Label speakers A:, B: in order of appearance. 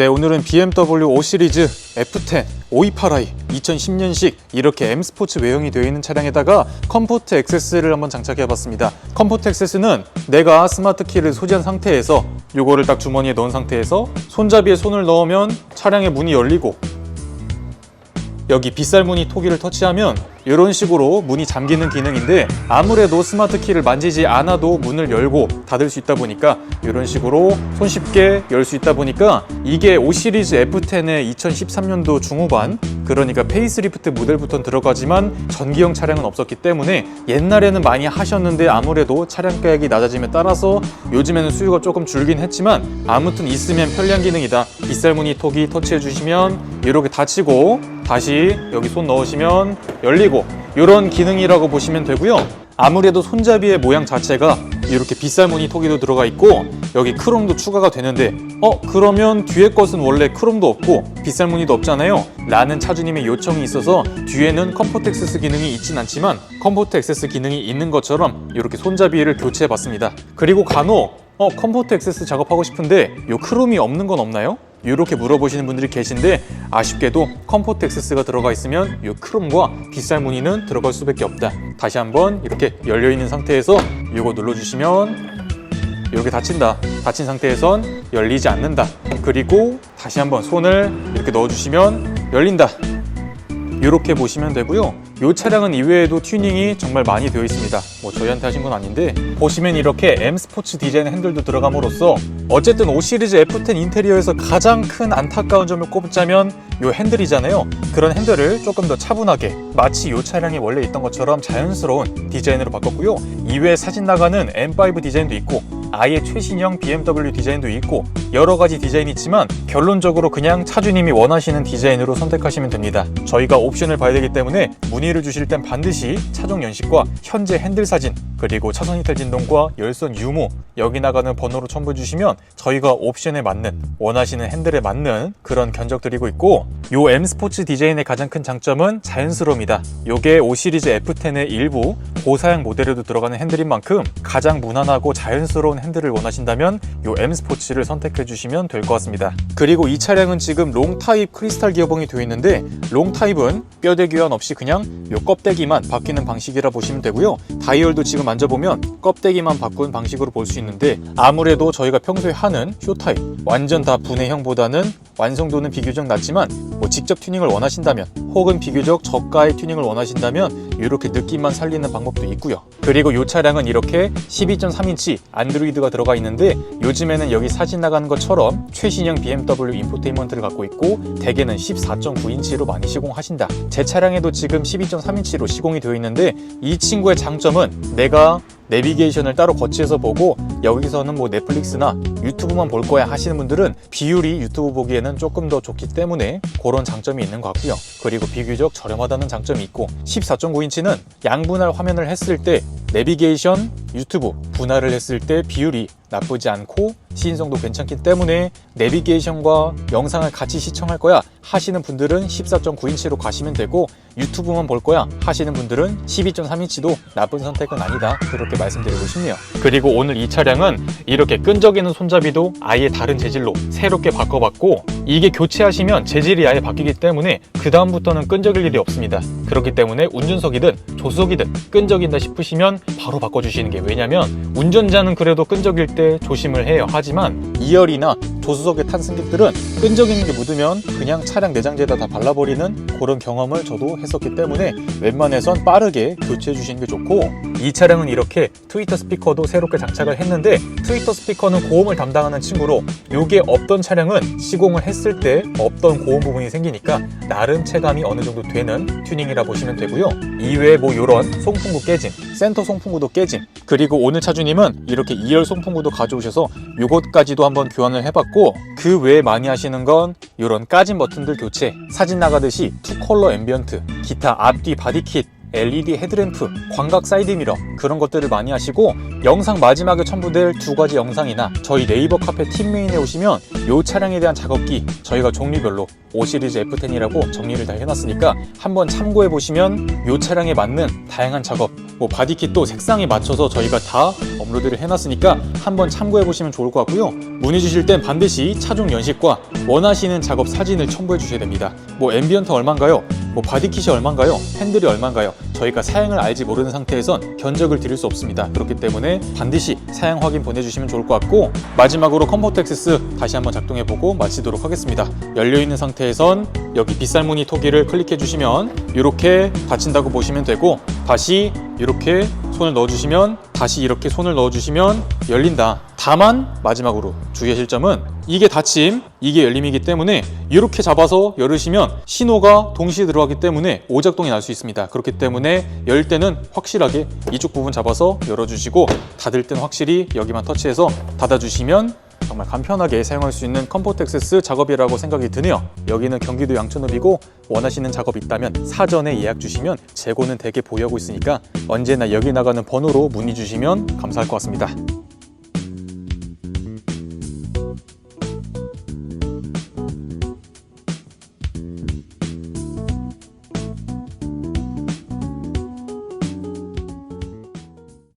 A: 네, 오늘은 BMW 5 시리즈 F10 528i 2010년식 이렇게 M 스포츠 외형이 되어 있는 차량에다가 컴포트 액세스를 한번 장착해 봤습니다. 컴포트 액세스는 내가 스마트 키를 소지한 상태에서 요거를 딱 주머니에 넣은 상태에서 손잡이에 손을 넣으면 차량의 문이 열리고 여기 빗살 무늬 토기를 터치하면 이런 식으로 문이 잠기는 기능인데 아무래도 스마트 키를 만지지 않아도 문을 열고 닫을 수 있다 보니까 이런 식으로 손쉽게 열 수 있다 보니까 이게 5 시리즈 F10의 2013년도 중후반 그러니까 페이스리프트 모델부터 들어가지만 전기형 차량은 없었기 때문에 옛날에는 많이 하셨는데 아무래도 차량 가격이 낮아짐에 따라서 요즘에는 수요가 조금 줄긴 했지만 아무튼 있으면 편리한 기능이다. 빗살무늬 톡이 터치해 주시면 이렇게 닫히고 다시 여기 손 넣으시면 열리고 이런 기능이라고 보시면 되고요. 아무래도 손잡이의 모양 자체가 이렇게 빗살무늬 토기도 들어가 있고 여기 크롬도 추가가 되는데 어 그러면 뒤에 것은 원래 크롬도 없고 빗살무늬도 없잖아요. 라는 차주님의 요청이 있어서 뒤에는 컴포트 액세스 기능이 있진 않지만 컴포트 액세스 기능이 있는 것처럼 이렇게 손잡이를 교체해 봤습니다. 그리고 간혹 어 컴포트 액세스 작업하고 싶은데 요 크롬이 없는 건 없나요? 이렇게 물어보시는 분들이 계신데 아쉽게도 컴포트 액세스가 들어가 있으면 이 크롬과 빗살 무늬는 들어갈 수밖에 없다. 다시 한번 이렇게 열려 있는 상태에서 이거 눌러주시면 이렇게 닫힌다. 닫힌 상태에선 열리지 않는다. 그리고 다시 한번 손을 이렇게 넣어주시면 열린다. 이렇게 보시면 되고요. 이 차량은 이외에도 튜닝이 정말 많이 되어 있습니다. 뭐 저희한테 하신 건 아닌데 보시면 이렇게 M 스포츠 디자인 핸들도 들어감으로써 어쨌든 5 시리즈 F10 인테리어에서 가장 큰 안타까운 점을 꼽자면 이 핸들이잖아요. 그런 핸들을 조금 더 차분하게 마치 이 차량이 원래 있던 것처럼 자연스러운 디자인으로 바꿨고요. 이외에 사진 나가는 M5 디자인도 있고 아예 최신형 BMW 디자인도 있고 여러 가지 디자인이 있지만 결론적으로 그냥 차주님이 원하시는 디자인으로 선택하시면 됩니다. 저희가 옵션을 봐야 되기 때문에 문의를 주실 땐 반드시 차종 연식과 현재 핸들 사진 그리고 차선 이탈 진동과 열선 유무 여기 나가는 번호로 첨부해 주시면 저희가 옵션에 맞는 원하시는 핸들에 맞는 그런 견적 드리고 있고 요 M 스포츠 디자인의 가장 큰 장점은 자연스러움이다. 요게 5 시리즈 F10의 일부 고사양 모델에도 들어가는 핸들인 만큼 가장 무난하고 자연스러운 핸들을 원하신다면 요 M 스포츠를 선택해 주시면 될 것 같습니다. 그리고 이 차량은 지금 롱 타입 크리스탈 기어봉이 되어 있는데 롱 타입은 뼈대 교환 없이 그냥 요 껍데기만 바뀌는 방식이라 보시면 되고요. 다이얼도 지금 만져보면 껍데기만 바꾼 방식으로 볼 수 있는데 아무래도 저희가 평소에 하는 쇼 타입 완전 다 분해형보다는 완성도는 비교적 낮지만 뭐 직접 튜닝을 원하신다면 혹은 비교적 저가의 튜닝을 원하신다면 이렇게 느낌만 살리는 방법도 있고요. 그리고 이 차량은 이렇게 12.3인치 안드로이드가 들어가 있는데 요즘에는 여기 사진 나가는 것처럼 최신형 BMW 인포테인먼트를 갖고 있고 대개는 14.9인치로 많이 시공하신다. 제 차량에도 지금 12.3인치로 시공이 되어 있는데 이 친구의 장점은 내가 내비게이션을 따로 거치해서 보고 여기서는 뭐 넷플릭스나 유튜브만 볼 거야 하시는 분들은 비율이 유튜브 보기에는 조금 더 좋기 때문에 그런 장점이 있는 것 같고요. 그리고 비교적 저렴하다는 장점이 있고 14.9인치는 양분할 화면을 했을 때 내비게이션, 유튜브 분할을 했을 때 비율이 나쁘지 않고 시인성도 괜찮기 때문에 내비게이션과 영상을 같이 시청할 거야 하시는 분들은 14.9인치로 가시면 되고 유튜브만 볼 거야 하시는 분들은 12.3인치도 나쁜 선택은 아니다. 그렇게 말씀드리고 싶네요. 그리고 오늘 이 차량은 이렇게 끈적이는 손잡이도 아예 다른 재질로 새롭게 바꿔봤고 이게 교체하시면 재질이 아예 바뀌기 때문에 그 다음부터는 끈적일 일이 없습니다. 그렇기 때문에 운전석이든 조수석이든 끈적인다 싶으시면 바로 바꿔주시는 게 왜냐면 운전자는 그래도 끈적일 때 조심을 해요 하지만 2열이나 조수석에 탄 승객들은 끈적이는 게 묻으면 그냥 차량 내장재에다 다 발라버리는 그런 경험을 저도 했었기 때문에 웬만해선 빠르게 교체해 주시는 게 좋고 이 차량은 이렇게 트위터 스피커도 새롭게 장착을 했는데 트위터 스피커는 고음을 담당하는 친구로 이게 없던 차량은 시공을 했을 때 없던 고음 부분이 생기니까 나름 체감이 어느 정도 되는 튜닝이라 보시면 되고요. 이외에 뭐 이런 송풍구 깨짐 센터 송풍구도 깨짐 그리고 오늘 차주님은 이렇게 2열 송풍구도 가져오셔서 이것까지도 한번 교환을 해봤고 그 외에 많이 하시는 건 이런 까진 버튼들 교체 사진 나가듯이 투 컬러 앰비언트 기타 앞뒤 바디킷 LED 헤드램프, 광각 사이드미러 그런 것들을 많이 하시고 영상 마지막에 첨부될 두 가지 영상이나 저희 네이버 카페 팀 메인에 오시면 이 차량에 대한 작업기 저희가 종류별로 5 시리즈 F10이라고 정리를 다 해놨으니까 한번 참고해 보시면 이 차량에 맞는 다양한 작업, 뭐 바디킷도 색상에 맞춰서 저희가 다 업로드를 해놨으니까 한번 참고해 보시면 좋을 것 같고요. 문의 주실 땐 반드시 차종 연식과 원하시는 작업 사진을 첨부해 주셔야 됩니다. 뭐 앰비언트 얼마인가요? 뭐 바디킷이 얼마인가요? 핸들이 얼마인가요? 저희가 사양을 알지 모르는 상태에선 견적을 드릴 수 없습니다. 그렇기 때문에 반드시 사양 확인 보내주시면 좋을 것 같고 마지막으로 컴포트 액세스 다시 한번 작동해보고 마치도록 하겠습니다. 열려있는 상태에선 여기 빗살무늬 토기를 클릭해 주시면 이렇게 닫힌다고 보시면 되고 다시 이렇게 손을 넣어주시면 다시 이렇게 손을 넣어주시면 열린다. 다만 마지막으로 주의하실 점은 이게 닫힘, 이게 열림이기 때문에 이렇게 잡아서 열으시면 신호가 동시에 들어가기 때문에 오작동이 날 수 있습니다. 그렇기 때문에 열 때는 확실하게 이쪽 부분 잡아서 열어주시고 닫을 때는 확실히 여기만 터치해서 닫아주시면 정말 간편하게 사용할 수 있는 컴포트 액세스 작업이라고 생각이 드네요. 여기는 경기도 양천읍이고 원하시는 작업 있다면 사전에 예약 주시면 재고는 대개 보유하고 있으니까 언제나 여기 나가는 번호로 문의 주시면 감사할 것 같습니다.